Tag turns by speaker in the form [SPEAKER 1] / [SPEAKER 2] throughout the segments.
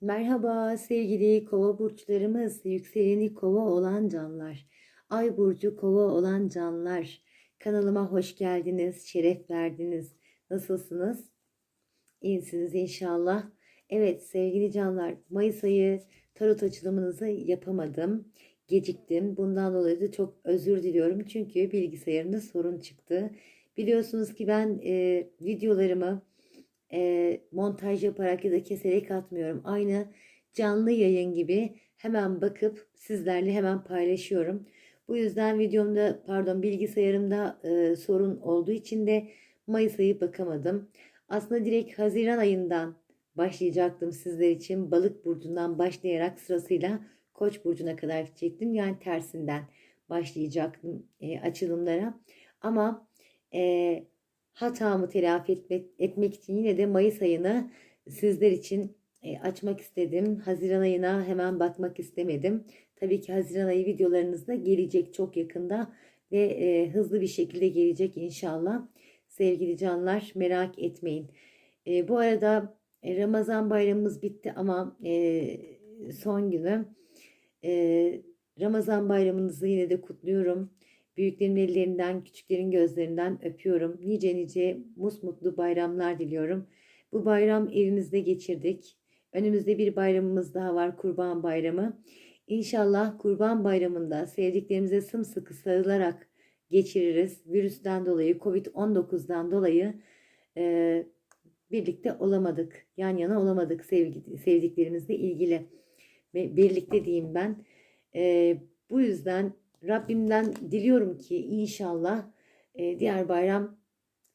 [SPEAKER 1] Merhaba sevgili kova burçlarımız, yükseleni kova olan canlar, ay burcu kova olan canlar. Kanalıma hoş geldiniz, şeref verdiniz. Nasılsınız? İyisiniz inşallah. Evet sevgili canlar, Mayıs ayı tarot açılımınızı yapamadım. Geciktim. Bundan dolayı da çok özür diliyorum. Çünkü bilgisayarımda sorun çıktı. Biliyorsunuz ki ben e, videolarımı e, montaj yaparak ya da keserek atmıyorum. Aynı canlı yayın gibi hemen bakıp sizlerle hemen paylaşıyorum. Bu yüzden videomda pardon bilgisayarımda e, sorun olduğu için de Mayıs ayı bakamadım. Aslında direkt Haziran ayından başlayacaktım sizler için. Balık burcundan başlayarak sırasıyla Koç burcuna kadar gidecektim. Yani tersinden başlayacaktım e, açılımlara. Ama e, hatamı telafi etmek, etmek için yine de Mayıs ayını sizler için e, açmak istedim. Haziran ayına hemen bakmak istemedim. Tabii ki Haziran ayı videolarınız da gelecek çok yakında ve e, hızlı bir şekilde gelecek inşallah. Sevgili canlar merak etmeyin. E, bu arada e, Ramazan bayramımız bitti ama e, son günü. E, Ramazan bayramınızı yine de kutluyorum. Büyüklerin ellerinden, küçüklerin gözlerinden öpüyorum. Nice nice musmutlu bayramlar diliyorum. Bu bayram evimizde geçirdik. Önümüzde bir bayramımız daha var, Kurban Bayramı. İnşallah Kurban Bayramı'nda sevdiklerimize sımsıkı sarılarak geçiririz. Virüsten dolayı, Covid-19'dan dolayı e, birlikte olamadık. Yan yana olamadık sevgi, sevdiklerimizle ilgili. Ve birlikte diyeyim ben. E, bu yüzden Rabbimden diliyorum ki inşallah e, diğer bayram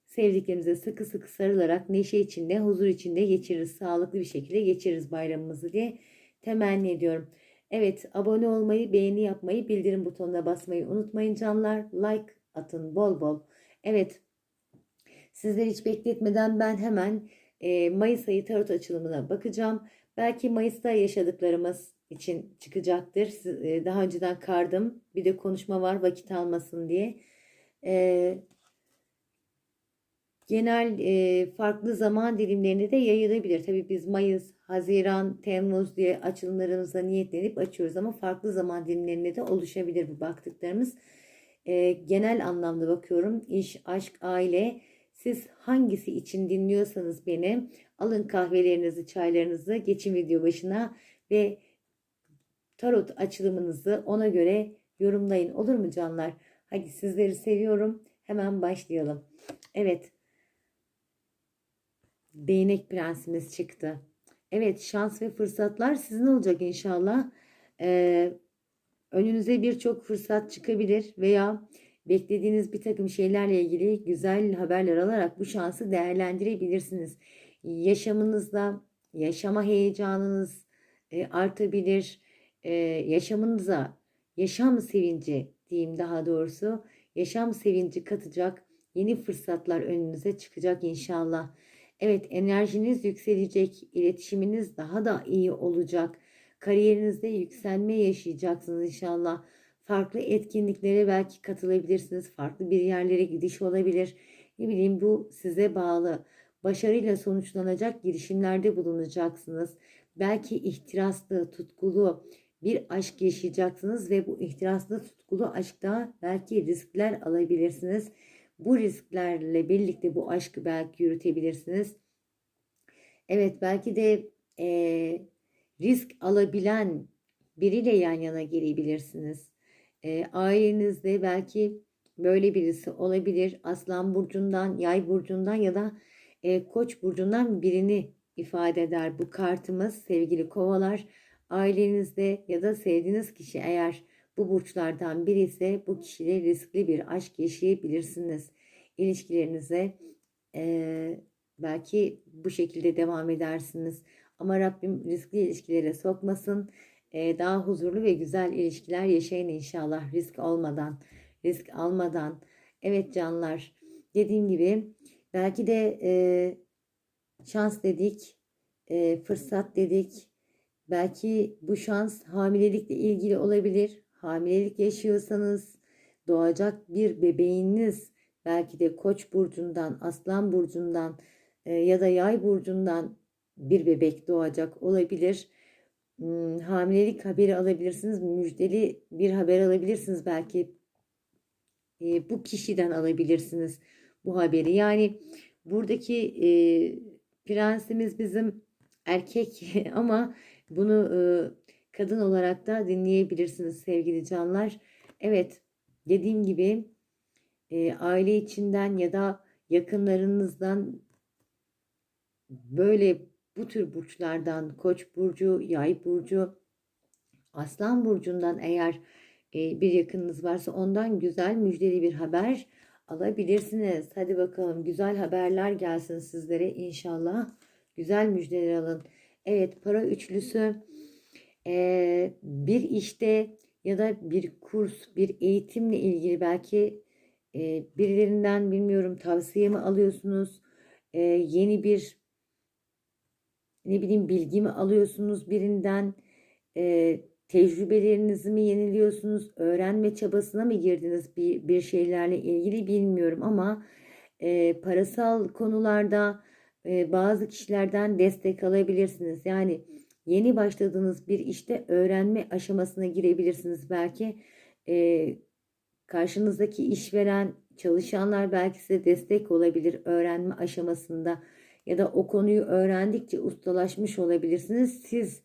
[SPEAKER 1] sevdiklerimize sıkı sıkı sarılarak neşe içinde, huzur içinde geçiririz. Sağlıklı bir şekilde geçiririz bayramımızı diye temenni ediyorum. Evet abone olmayı, beğeni yapmayı, bildirim butonuna basmayı unutmayın canlar. Like atın bol bol. Evet sizleri hiç bekletmeden ben hemen e, Mayıs ayı tarot açılımına bakacağım. Belki Mayıs'ta yaşadıklarımız için çıkacaktır. E, daha önceden kardım. Bir de konuşma var vakit almasın diye. E, genel e, farklı zaman dilimlerinde de yayılabilir. Tabii biz Mayıs, Haziran, Temmuz diye açılımlarımıza niyetlenip açıyoruz ama farklı zaman dilimlerinde de oluşabilir bu baktıklarımız. genel anlamda bakıyorum. İş, aşk, aile. Siz hangisi için dinliyorsanız beni alın kahvelerinizi, çaylarınızı, geçin video başına ve tarot açılımınızı ona göre yorumlayın. Olur mu canlar? Hadi sizleri seviyorum. Hemen başlayalım. Evet. Değnek prensimiz çıktı. Evet şans ve fırsatlar sizin olacak inşallah. Ee, önünüze birçok fırsat çıkabilir veya beklediğiniz bir takım şeylerle ilgili güzel haberler alarak bu şansı değerlendirebilirsiniz. Yaşamınızda yaşama heyecanınız e, artabilir e, yaşamınıza yaşam sevinci diyeyim daha doğrusu yaşam sevinci katacak yeni fırsatlar önünüze çıkacak inşallah. Evet enerjiniz yükselecek, iletişiminiz daha da iyi olacak. Kariyerinizde yükselme yaşayacaksınız inşallah. Farklı etkinliklere belki katılabilirsiniz. Farklı bir yerlere gidiş olabilir. Ne bileyim bu size bağlı. Başarıyla sonuçlanacak girişimlerde bulunacaksınız. Belki ihtiraslı, tutkulu, bir aşk yaşayacaksınız ve bu ihtiraslı tutkulu aşkta belki riskler alabilirsiniz. Bu risklerle birlikte bu aşkı belki yürütebilirsiniz. Evet belki de e, risk alabilen biriyle yan yana gelebilirsiniz. E, ailenizde belki böyle birisi olabilir. Aslan burcundan, yay burcundan ya da e, koç burcundan birini ifade eder bu kartımız sevgili kovalar ailenizde ya da sevdiğiniz kişi eğer bu burçlardan biri ise bu kişiyle riskli bir aşk yaşayabilirsiniz. İlişkilerinize e, belki bu şekilde devam edersiniz. Ama Rabbim riskli ilişkilere sokmasın. E, daha huzurlu ve güzel ilişkiler yaşayın inşallah risk olmadan, risk almadan. Evet canlar dediğim gibi belki de e, şans dedik, e, fırsat dedik, Belki bu şans hamilelikle ilgili olabilir. Hamilelik yaşıyorsanız doğacak bir bebeğiniz belki de Koç burcundan, Aslan burcundan e, ya da Yay burcundan bir bebek doğacak olabilir. Hmm, hamilelik haberi alabilirsiniz. Müjdeli bir haber alabilirsiniz belki. E, bu kişiden alabilirsiniz bu haberi. Yani buradaki e, prensimiz bizim erkek ama bunu e, kadın olarak da dinleyebilirsiniz sevgili canlar. Evet dediğim gibi e, aile içinden ya da yakınlarınızdan böyle bu tür burçlardan Koç burcu, Yay burcu, Aslan burcundan eğer e, bir yakınınız varsa ondan güzel müjdeli bir haber alabilirsiniz. Hadi bakalım güzel haberler gelsin sizlere inşallah. Güzel müjdeler alın. Evet para üçlüsü e, bir işte ya da bir kurs, bir eğitimle ilgili belki e, birilerinden bilmiyorum tavsiye mi alıyorsunuz? E, yeni bir ne bileyim bilgi mi alıyorsunuz birinden? E, tecrübelerinizi mi yeniliyorsunuz? Öğrenme çabasına mı girdiniz bir, bir şeylerle ilgili bilmiyorum ama e, parasal konularda e, bazı kişilerden destek alabilirsiniz. Yani yeni başladığınız bir işte öğrenme aşamasına girebilirsiniz belki. E, karşınızdaki işveren çalışanlar belki size destek olabilir öğrenme aşamasında ya da o konuyu öğrendikçe ustalaşmış olabilirsiniz. Siz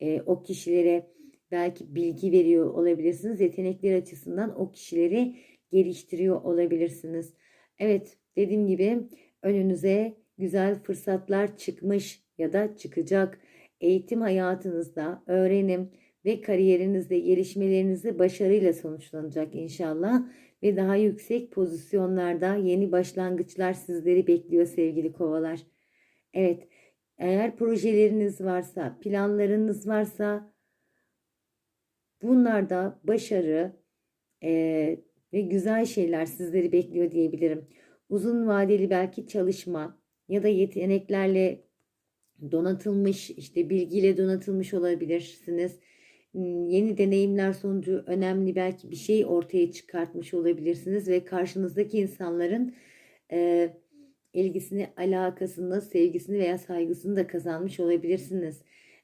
[SPEAKER 1] e, o kişilere belki bilgi veriyor olabilirsiniz. Yetenekler açısından o kişileri geliştiriyor olabilirsiniz. Evet dediğim gibi önünüze güzel fırsatlar çıkmış ya da çıkacak. Eğitim hayatınızda öğrenim ve kariyerinizde gelişmelerinizi başarıyla sonuçlanacak inşallah ve daha yüksek pozisyonlarda yeni başlangıçlar sizleri bekliyor sevgili kovalar. Evet, eğer projeleriniz varsa, planlarınız varsa bunlarda başarı e, ve güzel şeyler sizleri bekliyor diyebilirim. Uzun vadeli belki çalışma ya da yeteneklerle donatılmış, işte bilgiyle donatılmış olabilirsiniz. Yeni deneyimler sonucu önemli belki bir şey ortaya çıkartmış olabilirsiniz ve karşınızdaki insanların e, ilgisini, alakasını, sevgisini veya saygısını da kazanmış olabilirsiniz.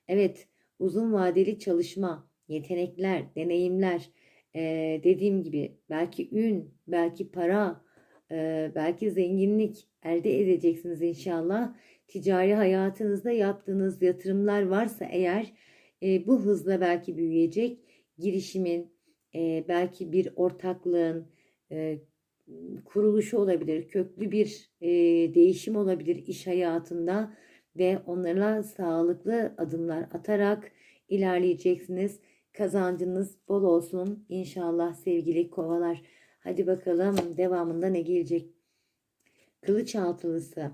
[SPEAKER 1] Evet, uzun vadeli çalışma, yetenekler, deneyimler, ee, dediğim gibi belki ün, belki para, e, belki zenginlik elde edeceksiniz inşallah. Ticari hayatınızda yaptığınız yatırımlar varsa eğer e, bu hızla belki büyüyecek. Girişimin, e, belki bir ortaklığın, e, kuruluşu olabilir, köklü bir e, değişim olabilir iş hayatında ve onlarla sağlıklı adımlar atarak ilerleyeceksiniz. Kazancınız bol olsun inşallah sevgili kovalar. Hadi bakalım devamında ne gelecek? Kılıç altılısı.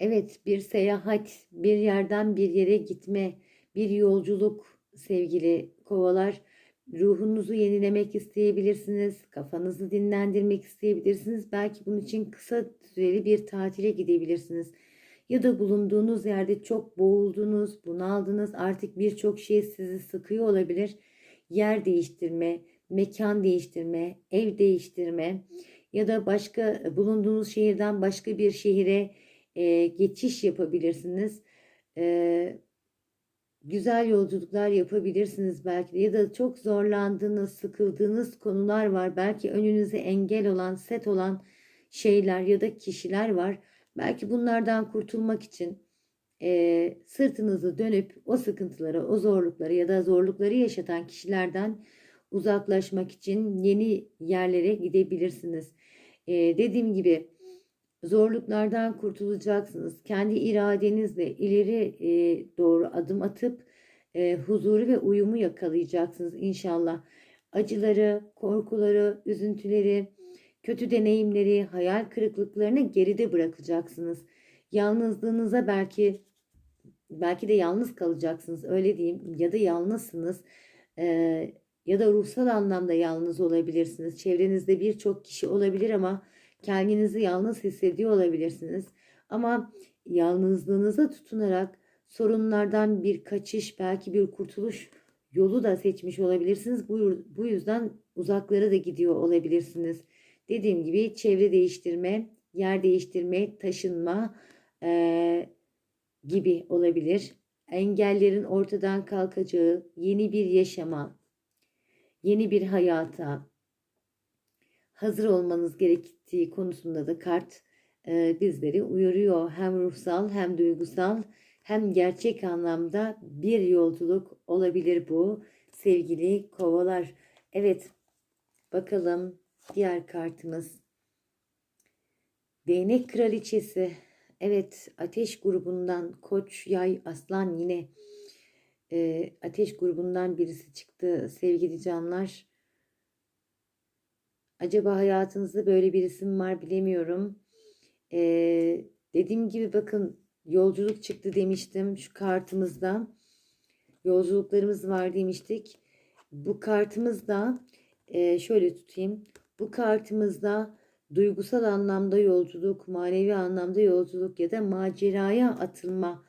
[SPEAKER 1] Evet bir seyahat, bir yerden bir yere gitme, bir yolculuk sevgili kovalar. Ruhunuzu yenilemek isteyebilirsiniz, kafanızı dinlendirmek isteyebilirsiniz. Belki bunun için kısa süreli bir tatile gidebilirsiniz. Ya da bulunduğunuz yerde çok boğuldunuz, bunaldınız, artık birçok şey sizi sıkıyor olabilir. Yer değiştirme, mekan değiştirme, ev değiştirme ya da başka bulunduğunuz şehirden başka bir şehire e, geçiş yapabilirsiniz. E, güzel yolculuklar yapabilirsiniz belki de ya da çok zorlandığınız, sıkıldığınız konular var. Belki önünüze engel olan, set olan şeyler ya da kişiler var. Belki bunlardan kurtulmak için e, sırtınızı dönüp o sıkıntılara, o zorlukları ya da zorlukları yaşatan kişilerden uzaklaşmak için yeni yerlere gidebilirsiniz. E, dediğim gibi zorluklardan kurtulacaksınız. Kendi iradenizle ileri e, doğru adım atıp e, huzuru ve uyumu yakalayacaksınız inşallah. Acıları, korkuları, üzüntüleri, kötü deneyimleri, hayal kırıklıklarını geride bırakacaksınız. Yalnızlığınıza belki belki de yalnız kalacaksınız öyle diyeyim ya da yalnızsınız. Ee, ya da ruhsal anlamda yalnız olabilirsiniz. Çevrenizde birçok kişi olabilir ama kendinizi yalnız hissediyor olabilirsiniz. Ama yalnızlığınıza tutunarak sorunlardan bir kaçış, belki bir kurtuluş yolu da seçmiş olabilirsiniz. Bu, bu yüzden uzaklara da gidiyor olabilirsiniz. Dediğim gibi çevre değiştirme, yer değiştirme, taşınma, e, gibi olabilir. Engellerin ortadan kalkacağı yeni bir yaşama, yeni bir hayata hazır olmanız gerektiği konusunda da kart e, bizleri uyarıyor. Hem ruhsal hem duygusal hem gerçek anlamda bir yolculuk olabilir bu sevgili kovalar. Evet bakalım diğer kartımız. Değnek kraliçesi. Evet ateş grubundan koç, yay, aslan yine e, ateş grubundan birisi çıktı sevgili canlar. Acaba hayatınızda böyle bir isim var bilemiyorum. Ee, dediğim gibi bakın yolculuk çıktı demiştim şu kartımızda. Yolculuklarımız var demiştik. Bu kartımızda e, şöyle tutayım. Bu kartımızda duygusal anlamda yolculuk, manevi anlamda yolculuk ya da maceraya atılma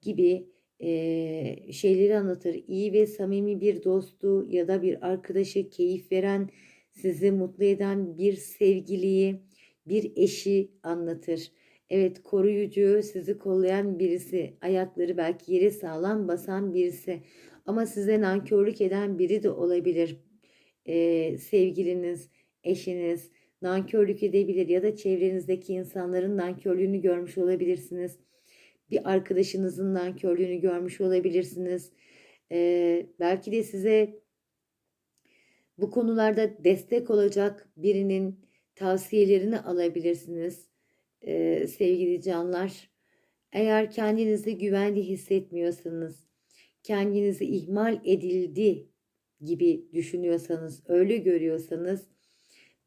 [SPEAKER 1] gibi e, şeyleri anlatır. İyi ve samimi bir dostu ya da bir arkadaşı keyif veren, sizi mutlu eden bir sevgiliyi, bir eşi anlatır. Evet koruyucu, sizi kollayan birisi, ayakları belki yere sağlam basan birisi ama size nankörlük eden biri de olabilir. Ee, sevgiliniz, eşiniz nankörlük edebilir ya da çevrenizdeki insanların nankörlüğünü görmüş olabilirsiniz. Bir arkadaşınızın nankörlüğünü görmüş olabilirsiniz. Ee, belki de size bu konularda destek olacak birinin tavsiyelerini alabilirsiniz ee, sevgili canlar. Eğer kendinizi güvende hissetmiyorsanız, kendinizi ihmal edildi gibi düşünüyorsanız, öyle görüyorsanız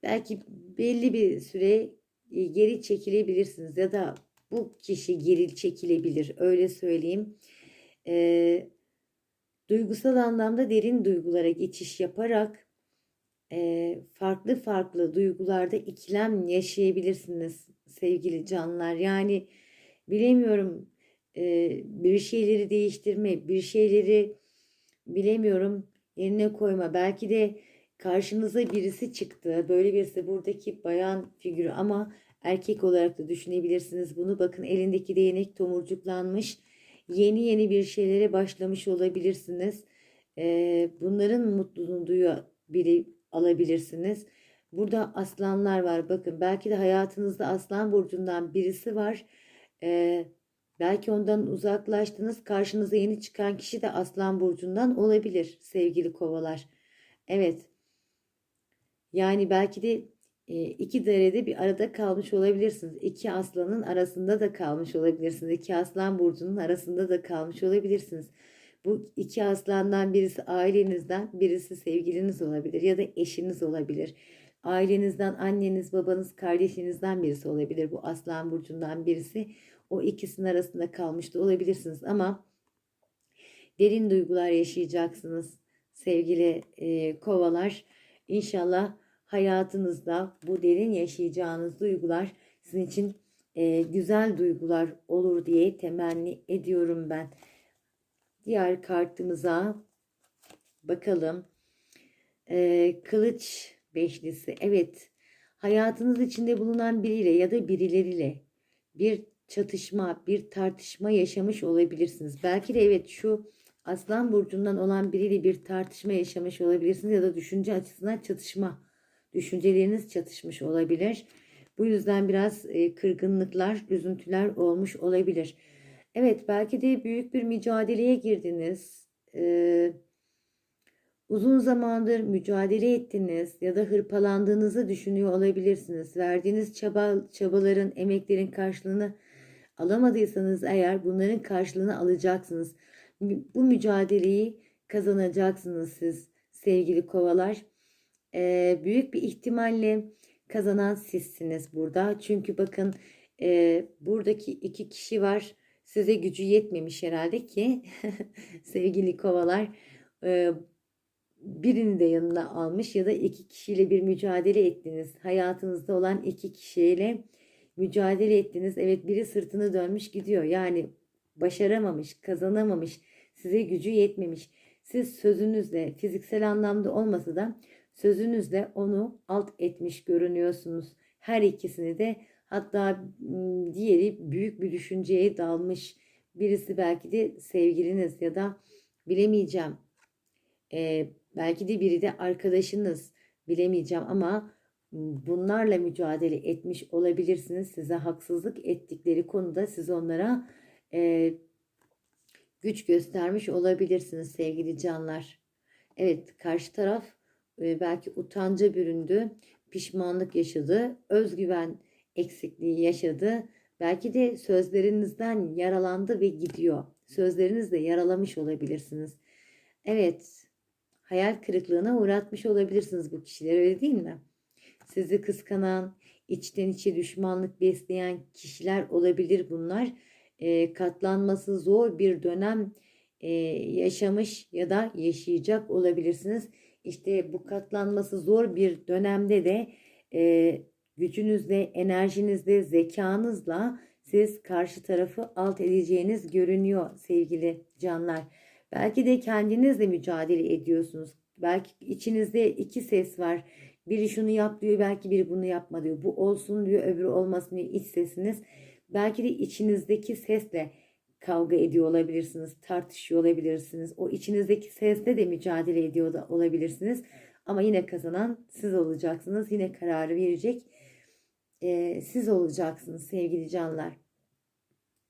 [SPEAKER 1] belki belli bir süre e, geri çekilebilirsiniz ya da bu kişi geri çekilebilir öyle söyleyeyim. Ee, duygusal anlamda derin duygulara geçiş yaparak e, farklı farklı duygularda ikilem yaşayabilirsiniz sevgili canlar. Yani bilemiyorum e, bir şeyleri değiştirme, bir şeyleri bilemiyorum yerine koyma. Belki de karşınıza birisi çıktı. Böyle birisi buradaki bayan figürü ama erkek olarak da düşünebilirsiniz bunu. Bakın elindeki değnek tomurcuklanmış. Yeni yeni bir şeylere başlamış olabilirsiniz. Ee, bunların mutluluğunu duyabilir, alabilirsiniz. Burada aslanlar var. Bakın belki de hayatınızda aslan burcundan birisi var. Ee, belki ondan uzaklaştınız. Karşınıza yeni çıkan kişi de aslan burcundan olabilir sevgili kovalar. Evet. Yani belki de iki derede bir arada kalmış olabilirsiniz. İki aslanın arasında da kalmış olabilirsiniz. İki aslan burcunun arasında da kalmış olabilirsiniz. Bu iki aslandan birisi ailenizden, birisi sevgiliniz olabilir ya da eşiniz olabilir. Ailenizden anneniz, babanız, kardeşinizden birisi olabilir. Bu aslan burcundan birisi. O ikisinin arasında kalmış da olabilirsiniz ama derin duygular yaşayacaksınız sevgili e, kovalar. İnşallah hayatınızda bu derin yaşayacağınız duygular sizin için e, güzel duygular olur diye temenni ediyorum ben. Diğer kartımıza bakalım. E, kılıç beşlisi. Evet. Hayatınız içinde bulunan biriyle ya da birileriyle bir çatışma, bir tartışma yaşamış olabilirsiniz. Belki de evet şu Aslan burcundan olan biriyle bir tartışma yaşamış olabilirsiniz ya da düşünce açısından çatışma, düşünceleriniz çatışmış olabilir. Bu yüzden biraz e, kırgınlıklar, üzüntüler olmuş olabilir. Evet belki de büyük bir mücadeleye girdiniz. Ee, uzun zamandır mücadele ettiniz ya da hırpalandığınızı düşünüyor olabilirsiniz. Verdiğiniz çaba, çabaların, emeklerin karşılığını alamadıysanız eğer bunların karşılığını alacaksınız. Bu mücadeleyi kazanacaksınız siz sevgili kovalar. Ee, büyük bir ihtimalle kazanan sizsiniz burada. Çünkü bakın e, buradaki iki kişi var size gücü yetmemiş herhalde ki sevgili kovalar e, birini de yanına almış ya da iki kişiyle bir mücadele ettiniz. Hayatınızda olan iki kişiyle mücadele ettiniz. Evet biri sırtını dönmüş gidiyor. Yani başaramamış, kazanamamış, size gücü yetmemiş. Siz sözünüzle fiziksel anlamda olmasa da sözünüzle onu alt etmiş görünüyorsunuz. Her ikisini de Hatta diğeri büyük bir düşünceye dalmış, birisi belki de sevgiliniz ya da bilemeyeceğim. Ee, belki de biri de arkadaşınız bilemeyeceğim ama bunlarla mücadele etmiş olabilirsiniz. Size haksızlık ettikleri konuda siz onlara e, güç göstermiş olabilirsiniz sevgili canlar. Evet karşı taraf belki utanca büründü, pişmanlık yaşadı, özgüven eksikliği yaşadı. Belki de sözlerinizden yaralandı ve gidiyor. Sözlerinizle yaralamış olabilirsiniz. Evet, hayal kırıklığına uğratmış olabilirsiniz bu kişileri öyle değil mi? Sizi kıskanan, içten içe düşmanlık besleyen kişiler olabilir bunlar. E, katlanması zor bir dönem e, yaşamış ya da yaşayacak olabilirsiniz. İşte bu katlanması zor bir dönemde de e, gücünüzle, enerjinizle, zekanızla siz karşı tarafı alt edeceğiniz görünüyor sevgili canlar. Belki de kendinizle mücadele ediyorsunuz. Belki içinizde iki ses var. Biri şunu yap diyor, belki biri bunu yapma diyor. Bu olsun diyor, öbürü olmasın diyor iç sesiniz. Belki de içinizdeki sesle kavga ediyor olabilirsiniz, tartışıyor olabilirsiniz. O içinizdeki sesle de mücadele ediyor da olabilirsiniz. Ama yine kazanan siz olacaksınız. Yine kararı verecek e, siz olacaksınız sevgili canlar.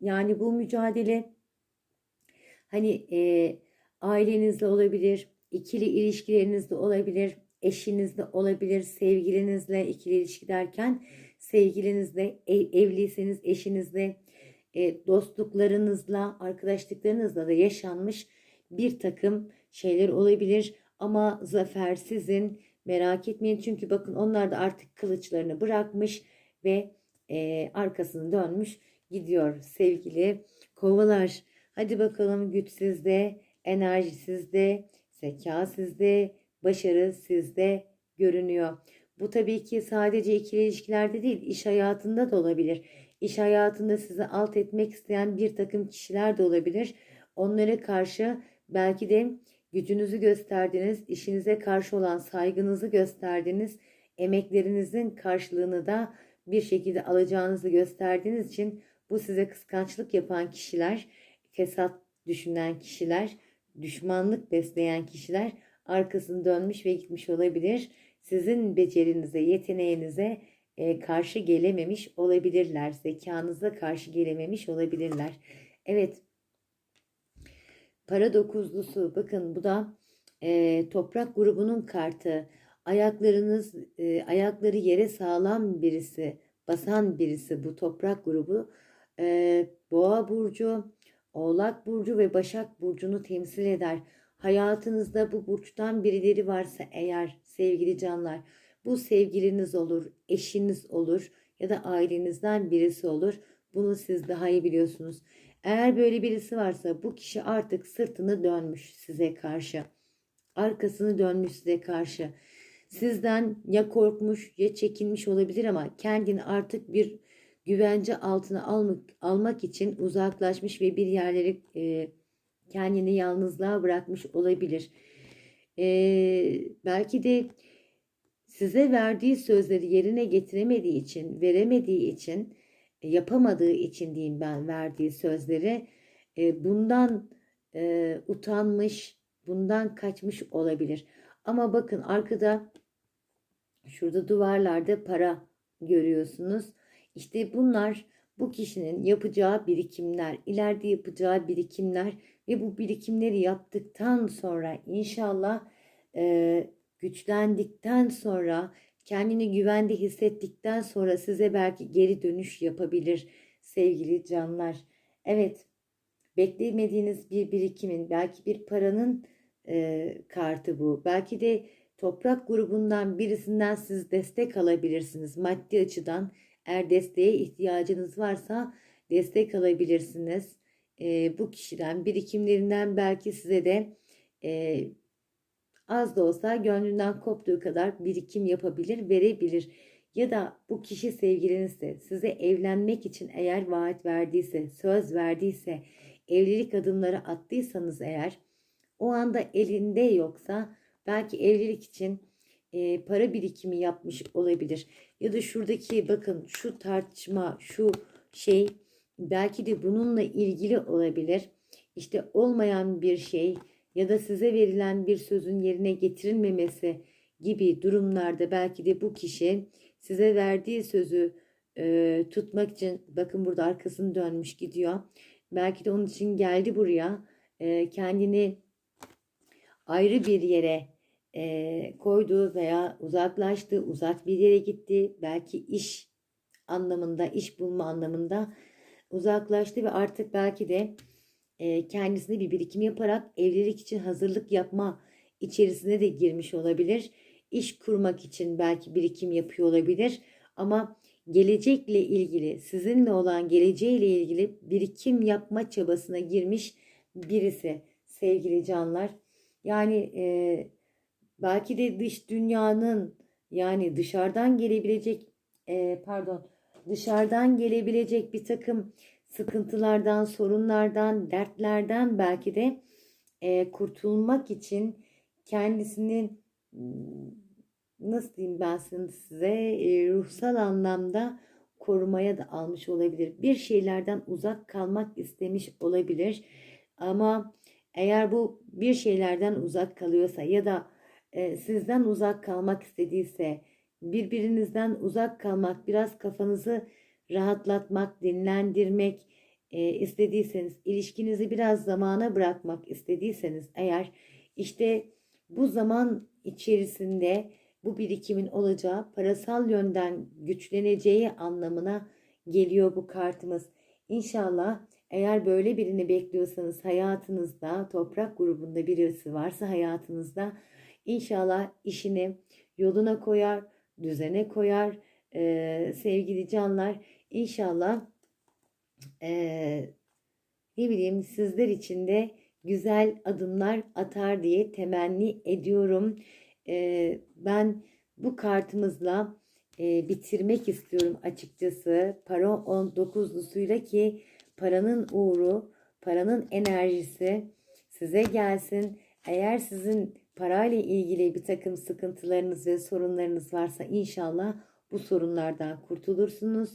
[SPEAKER 1] Yani bu mücadele hani e, ailenizde olabilir, ikili ilişkilerinizde olabilir, eşinizle olabilir, sevgilinizle ikili ilişki derken sevgilinizle, ev, evliyseniz eşinizle, e, dostluklarınızla, arkadaşlıklarınızla da yaşanmış bir takım şeyler olabilir. Ama zafer sizin merak etmeyin çünkü bakın onlar da artık kılıçlarını bırakmış ve e, arkasını dönmüş gidiyor sevgili kovalar. Hadi bakalım güç sizde, enerji sizde, zeka sizde, başarı sizde görünüyor. Bu tabii ki sadece ikili ilişkilerde değil, iş hayatında da olabilir. İş hayatında sizi alt etmek isteyen bir takım kişiler de olabilir. Onlara karşı belki de gücünüzü gösterdiniz, işinize karşı olan saygınızı gösterdiniz, emeklerinizin karşılığını da bir şekilde alacağınızı gösterdiğiniz için bu size kıskançlık yapan kişiler, fesat düşünen kişiler, düşmanlık besleyen kişiler arkasını dönmüş ve gitmiş olabilir. Sizin becerinize, yeteneğinize e, karşı gelememiş olabilirler. Zekanıza karşı gelememiş olabilirler. Evet. Para dokuzlusu. Bakın bu da e, toprak grubunun kartı. Ayaklarınız, e, ayakları yere sağlam birisi, basan birisi bu toprak grubu. E, Boğa burcu, Oğlak burcu ve Başak burcunu temsil eder. Hayatınızda bu burçtan birileri varsa eğer sevgili canlar, bu sevgiliniz olur, eşiniz olur ya da ailenizden birisi olur. Bunu siz daha iyi biliyorsunuz. Eğer böyle birisi varsa bu kişi artık sırtını dönmüş size karşı. Arkasını dönmüş size karşı. Sizden ya korkmuş ya çekinmiş olabilir ama kendini artık bir güvence altına almak, almak için uzaklaşmış ve bir yerleri e, kendini yalnızlığa bırakmış olabilir. E, belki de size verdiği sözleri yerine getiremediği için, veremediği için, yapamadığı için diyeyim ben verdiği sözleri e, bundan e, utanmış, bundan kaçmış olabilir. Ama bakın arkada şurada duvarlarda para görüyorsunuz. İşte bunlar bu kişinin yapacağı birikimler, ileride yapacağı birikimler ve bu birikimleri yaptıktan sonra inşallah e, güçlendikten sonra kendini güvende hissettikten sonra size belki geri dönüş yapabilir sevgili canlar. Evet beklemediğiniz bir birikimin belki bir paranın e, kartı bu. Belki de toprak grubundan birisinden siz destek alabilirsiniz maddi açıdan. Eğer desteğe ihtiyacınız varsa destek alabilirsiniz. E, bu kişiden birikimlerinden belki size de e, az da olsa gönlünden koptuğu kadar birikim yapabilir, verebilir. Ya da bu kişi sevgilinizse size evlenmek için eğer vaat verdiyse, söz verdiyse, evlilik adımları attıysanız eğer o anda elinde yoksa belki evlilik için e, para birikimi yapmış olabilir. Ya da şuradaki bakın şu tartışma, şu şey belki de bununla ilgili olabilir. İşte olmayan bir şey ya da size verilen bir sözün yerine getirilmemesi gibi durumlarda belki de bu kişi size verdiği sözü e, tutmak için bakın burada arkasını dönmüş gidiyor. Belki de onun için geldi buraya. E, kendini ayrı bir yere e, koydu veya uzaklaştı, uzak bir yere gitti. Belki iş anlamında, iş bulma anlamında uzaklaştı ve artık belki de e, kendisine bir birikim yaparak evlilik için hazırlık yapma içerisine de girmiş olabilir. İş kurmak için belki birikim yapıyor olabilir. Ama gelecekle ilgili, sizinle olan geleceğiyle ilgili birikim yapma çabasına girmiş birisi sevgili canlar. Yani e, belki de dış dünyanın yani dışarıdan gelebilecek e, pardon dışarıdan gelebilecek bir takım sıkıntılardan, sorunlardan, dertlerden belki de e, kurtulmak için kendisini nasıl diyeyim ben size e, ruhsal anlamda korumaya da almış olabilir. Bir şeylerden uzak kalmak istemiş olabilir. Ama eğer bu bir şeylerden uzak kalıyorsa ya da e, sizden uzak kalmak istediyse birbirinizden uzak kalmak, biraz kafanızı rahatlatmak, dinlendirmek e, istediyseniz, ilişkinizi biraz zamana bırakmak istediyseniz eğer işte bu zaman içerisinde bu birikimin olacağı, parasal yönden güçleneceği anlamına geliyor bu kartımız. İnşallah eğer böyle birini bekliyorsanız hayatınızda, toprak grubunda birisi varsa hayatınızda inşallah işini yoluna koyar, düzene koyar ee, sevgili canlar. İnşallah ee, ne bileyim sizler için de güzel adımlar atar diye temenni ediyorum. Ee, ben bu kartımızla e, bitirmek istiyorum açıkçası. Para 19'lusuyla ki paranın uğru, paranın enerjisi size gelsin. Eğer sizin parayla ilgili bir takım sıkıntılarınız ve sorunlarınız varsa inşallah bu sorunlardan kurtulursunuz.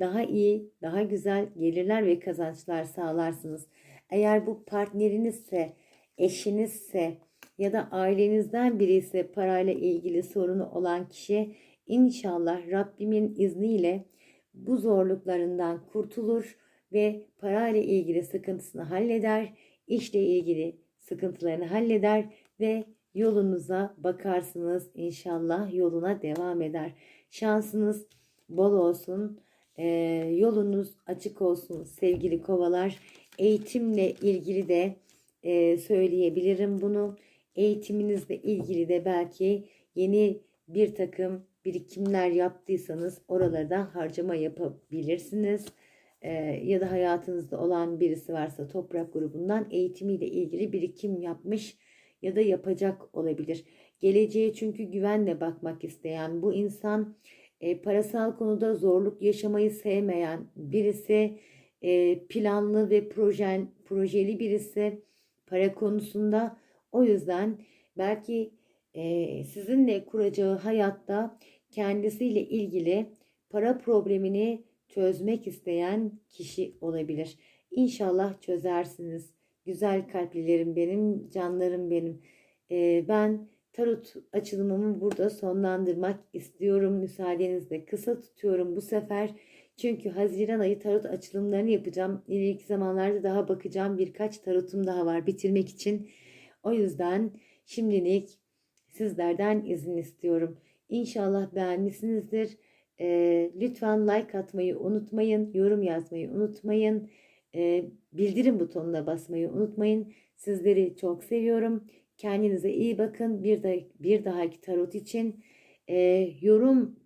[SPEAKER 1] Daha iyi, daha güzel gelirler ve kazançlar sağlarsınız. Eğer bu partnerinizse, eşinizse ya da ailenizden biri ise parayla ilgili sorunu olan kişi inşallah Rabbimin izniyle bu zorluklarından kurtulur ve parayla ilgili sıkıntısını halleder, işle ilgili sıkıntılarını halleder ve yolunuza bakarsınız inşallah yoluna devam eder. Şansınız bol olsun, e, yolunuz açık olsun sevgili kovalar. Eğitimle ilgili de e, söyleyebilirim bunu. Eğitiminizle ilgili de belki yeni bir takım birikimler yaptıysanız oralarda harcama yapabilirsiniz. Ee, ya da hayatınızda olan birisi varsa toprak grubundan eğitimiyle ilgili birikim yapmış ya da yapacak olabilir. Geleceğe çünkü güvenle bakmak isteyen bu insan e, parasal konuda zorluk yaşamayı sevmeyen birisi e, planlı ve projen, projeli birisi para konusunda o yüzden belki e, sizinle kuracağı hayatta kendisiyle ilgili para problemini çözmek isteyen kişi olabilir. İnşallah çözersiniz. Güzel kalplilerim benim, canlarım benim. Ee, ben tarot açılımımı burada sonlandırmak istiyorum. Müsaadenizle kısa tutuyorum bu sefer. Çünkü Haziran ayı tarot açılımlarını yapacağım. İleriki zamanlarda daha bakacağım. Birkaç tarotum daha var bitirmek için. O yüzden şimdilik sizlerden izin istiyorum. İnşallah beğenmişsinizdir. E, lütfen like atmayı unutmayın. Yorum yazmayı unutmayın. E, bildirim butonuna basmayı unutmayın. Sizleri çok seviyorum. Kendinize iyi bakın. Bir, da, bir dahaki tarot için e, yorum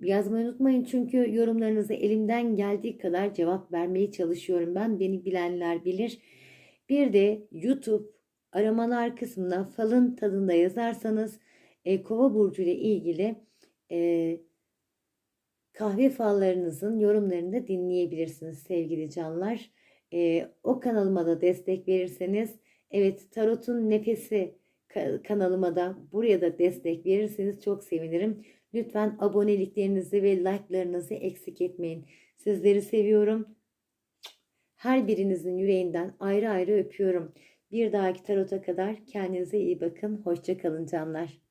[SPEAKER 1] yazmayı unutmayın. Çünkü yorumlarınızı elimden geldiği kadar cevap vermeye çalışıyorum. Ben beni bilenler bilir. Bir de YouTube aramalar kısmına falın tadında yazarsanız e, kova burcu ile ilgili e, kahve fallarınızın yorumlarını da dinleyebilirsiniz sevgili canlar. E, o kanalıma da destek verirseniz evet tarotun nefesi kanalıma da buraya da destek verirseniz çok sevinirim. Lütfen aboneliklerinizi ve like'larınızı eksik etmeyin. Sizleri seviyorum. Her birinizin yüreğinden ayrı ayrı öpüyorum. Bir dahaki tarota kadar kendinize iyi bakın. Hoşça kalın canlar.